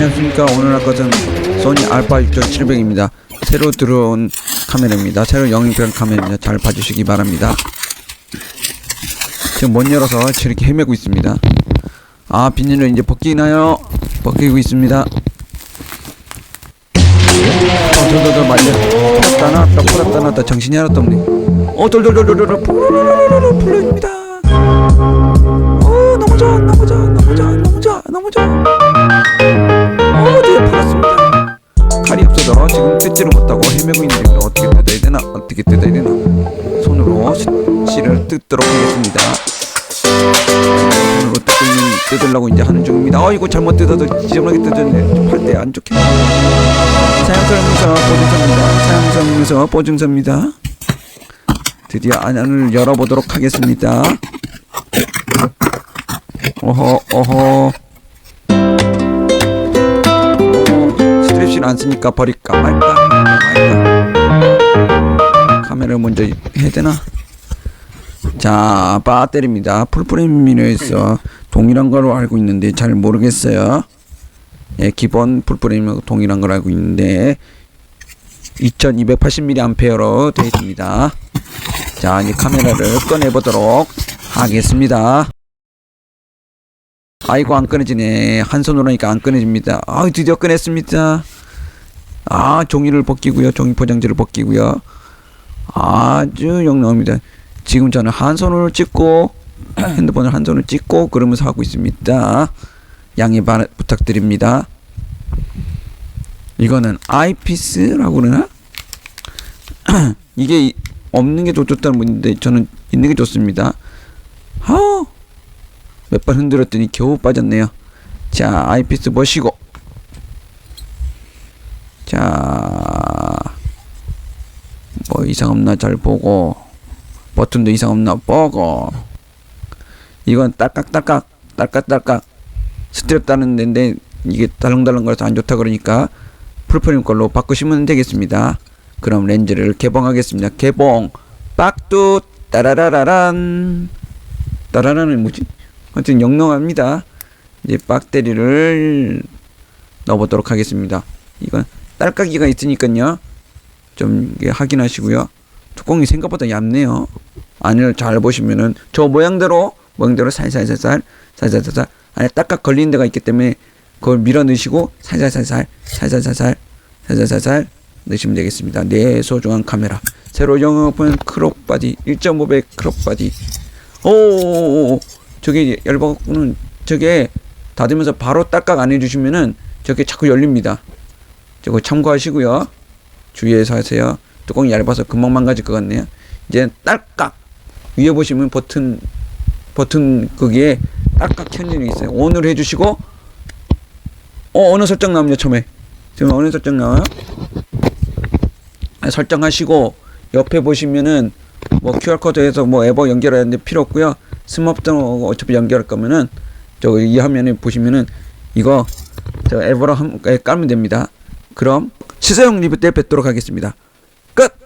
안녕하십니까. 오늘 할 것은 소니 알파 6700입니다. 새로 들어온 카메라입니다. 새로 영입한 카메라입니다. 잘 봐주시기 바랍니다. 지금 못 열어서 저렇게 헤매고 있습니다. 아 비닐을 이제 벗기나요? 벗기고 있습니다. 어덜덜덜 말려. 풀었다 놨다 풀었다. 놨다 정신이 하나도 없네. 어 돌돌돌돌돌 풀립니다. 어 너무 좋아 너무 좋아 너무 좋아 너무 좋아 너무 좋아 뜯지를 못하고 헤매고 있는데 이걸 어떻게 뜯어야 되나? 어떻게 뜯어야 되나? 손으로 시- 씨를 뜯도록 하겠습니다. 손으로 있는 뜯으려고 이제 하는 중입니다. 어 이거 잘못 뜯어도 지저분하게 뜯었네. 팔때 안 좋게. 사양성에서 보증서입니다. 사양성에서 보증서입니다. 드디어 안을 열어보도록 하겠습니다. 어허 어허 스트랩실 안 쓰니까? 버릴까? 말까? 말까? 카메라 먼저 해야 되나? 자 배터리입니다. 풀프레임이라서 동일한 걸로 알고 있는데 잘 모르겠어요. 예, 기본 풀프레임하고 동일한 걸 알고 있는데 2280mAh로 되어 있습니다. 자 이제 카메라를 꺼내 보도록 하겠습니다. 아이고 안 꺼내지네. 한 손으로 하니까 안 꺼내집니다. 아 드디어 꺼냈습니다 아 종이를 벗기고요. 종이 포장지를 벗기고요. 아주 영롱합니다. 지금 저는 한 손으로 찍고 핸드폰을 한 손으로 찍고 그러면서 하고 있습니다. 양해 바, 부탁드립니다. 이거는 아이피스라고 그러나? 이게 이- 없는 게더 좋다는 분인데 저는 있는 게 좋습니다. 아우 몇번 흔들었더니 겨우 빠졌네요. 자, 아이피스 보시고. 자, 뭐 이상 없나 잘 보고. 버튼도 이상 없나 보고. 이건 딸깍딸깍, 딸깍딸깍. 스트랩 따는 데인데 이게 달렁달렁 거려서 안 좋다 그러니까 풀프림 걸로 바꾸시면 되겠습니다. 그럼 렌즈를 개봉하겠습니다. 개봉. 빡뚜 따라라라란. 따라라는 뭐지? 아무튼 영롱합니다. 이제 배터리를 넣어보도록 하겠습니다. 이건 딸깍이가 있으니까요. 좀 확인하시고요. 뚜껑이 생각보다 얇네요. 안을 잘 보시면은 저 모양대로 모양대로 살살살살 살살살살 안에 딱딱 걸리는 데가 있기 때문에 그걸 밀어 넣으시고 살살살살 살살살살 살살살살 넣으시면 되겠습니다. 내 소중한 카메라 새로 영업한 크롭 바디 1.5배 크롭 바디 오 저게 열받고는 저게 닫으면서 바로 딸깍 안 해주시면은 저게 자꾸 열립니다. 저거 참고하시고요. 주의해서 하세요. 뚜껑이 얇아서 금방 망가질 것 같네요. 이제 딸깍 위에 보시면 버튼 버튼 거기에 딸깍 켜지는 게 있어요. ON으로 해주시고 어 어느 설정 나옵니다 처음에 지금 어느 설정 나와요? 아, 설정하시고 옆에 보시면은 뭐 QR 코드에서 뭐 앱어 연결하는데 필요 없고요. 스마트폰 어차피 연결할 거면은 저 이 화면에 보시면은 이거 저 한, 깔면 됩니다. 그럼 시사용 리뷰 때 뵙도록 하겠습니다. 끝.